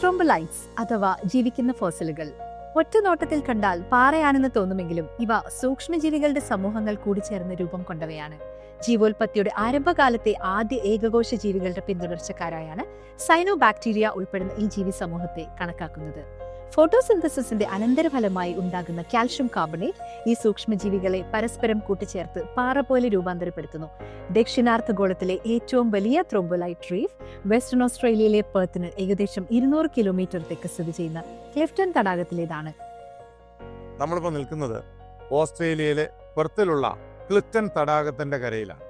ട്രോംബലൈറ്റ്സ് അഥവാ ജീവിക്കുന്ന ഫോസിലുകൾ. ഒറ്റനോട്ടത്തിൽ കണ്ടാൽ പാറയാണെന്ന് തോന്നുമെങ്കിലും ഇവ സൂക്ഷ്മജീവികളുടെ സമൂഹങ്ങൾ കൂടിച്ചേർന്ന് രൂപം കൊണ്ടവയാണ്. ജീവോൽപത്തിയുടെ ആരംഭകാലത്തെ ആദ്യ ഏകകോശ ജീവികളുടെ പിന്തുടർച്ചക്കാരായാണ് സൈനോ ബാക്ടീരിയ ഉൾപ്പെടുന്ന ഈ ജീവി സമൂഹത്തെ കണക്കാക്കുന്നത്. ഫോട്ടോസിന്തസിന്റെ അനന്തരഫലമായി ഉണ്ടാകുന്ന കാൽഷ്യം കാർബണേറ്റ് ഈ സൂക്ഷ്മജീവികളെ പരസ്പരം കൂട്ടിച്ചേർത്ത് പാറ പോലെ രൂപാന്തരപ്പെടുത്തുന്നു. ദക്ഷിണാർദ്ധഗോളത്തിലെ ഏറ്റവും വലിയ ത്രോംബോലൈറ്റ് റീഫ് വെസ്റ്റേൺ ഓസ്ട്രേലിയയിലെ പെർത്തിന് ഏകദേശം ഇരുന്നൂറ് കിലോമീറ്റർ തെക്ക് സ്ഥിതി ചെയ്യുന്ന ക്ലിഫ്റ്റൺ തടാകത്തിലേതാണ്. നമ്മളിപ്പോൾ നിൽക്കുന്നത് ഓസ്ട്രേലിയയിലെ പെർത്തിലുള്ള ക്ലിഫ്റ്റൺ തടാകത്തിന്റെ കരയിലാണ്.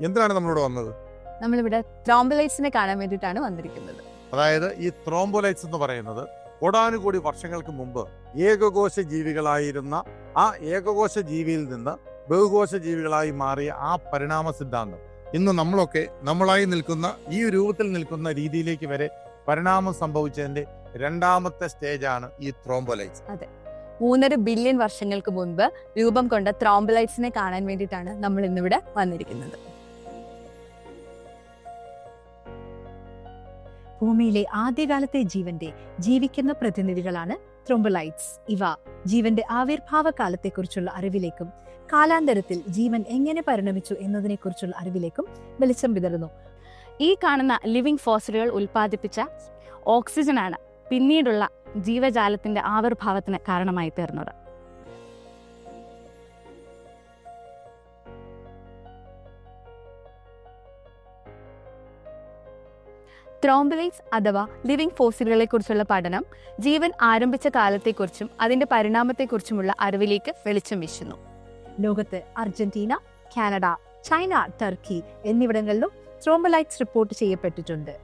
എന്തിനാണ് നമ്മളിവിടെ വന്നത്? നമ്മളിവിടെ ത്രോംബോലൈറ്റ്സിനെ കാണാൻ വേണ്ടിയിട്ടാണ് വന്നിരിക്കുന്നത്. അതായത് ഈ ത്രോംബോലൈറ്റ്സ് എന്ന് പറയുന്നത് കോടാനുകോടി വർഷങ്ങൾക്ക് മുമ്പ് ഏകകോശ ജീവികളായിരുന്ന ആ ഏകകോശ ജീവിയിൽ നിന്ന് ബഹുകോശ ജീവികളായി മാറിയ ആ പരിണാമ സിദ്ധാന്തം ഇന്ന് നമ്മളൊക്കെ നമ്മളായി നിൽക്കുന്ന ഈ രൂപത്തിൽ നിൽക്കുന്ന രീതിയിലേക്ക് വരെ പരിണാമം സംഭവിച്ചതിന്റെ രണ്ടാമത്തെ സ്റ്റേജാണ് ഈ ത്രോംബോലൈറ്റ്സ്. മൂന്നര ബില്യൺ വർഷങ്ങൾക്ക് മുൻപ് രൂപം കൊണ്ട ത്രോംബലൈറ്റ്സിനെ കാണാൻ വേണ്ടിയിട്ടാണ് നമ്മൾ ഇന്നിവിടെ വന്നിരിക്കുന്നത്. ഭൂമിയിലെ ആദ്യകാലത്തെ ജീവന്റെ ജീവിക്കുന്ന പ്രതിനിധികളാണ് ത്രോംബലൈറ്റ്സ്. ഇവ ജീവന്റെ ആവിർഭാവ കാലത്തെക്കുറിച്ചുള്ള അറിവിലേക്കും കാലാന്തരത്തിൽ ജീവൻ എങ്ങനെ പരിണമിച്ചു എന്നതിനെക്കുറിച്ചുള്ള അറിവിലേക്കും വെളിച്ചം വിതറുന്നു. ഈ കാണുന്ന ലിവിംഗ് ഫോസിലുകൾ ഉൽപ്പാദിപ്പിച്ച ഓക്സിജനാണ് പിന്നീടുള്ള ജീവജാലത്തിന്റെ ആവിർഭാവത്തിന് കാരണമായി തീർന്നത്. ത്രോംബലൈറ്റ്സ് അഥവാ ലിവിംഗ് ഫോസിലുകളെ കുറിച്ചുള്ള പഠനം ജീവൻ ആരംഭിച്ച കാലത്തെക്കുറിച്ചും അതിന്റെ പരിണാമത്തെക്കുറിച്ചുമുള്ള അറിവിലേക്ക് വെളിച്ചം വീശുന്നു. ലോകത്ത് അർജന്റീന കാനഡ ചൈന ടർക്കി എന്നിവിടങ്ങളിലും ത്രോംബലൈറ്റ്സ് റിപ്പോർട്ട് ചെയ്യപ്പെട്ടിട്ടുണ്ട്.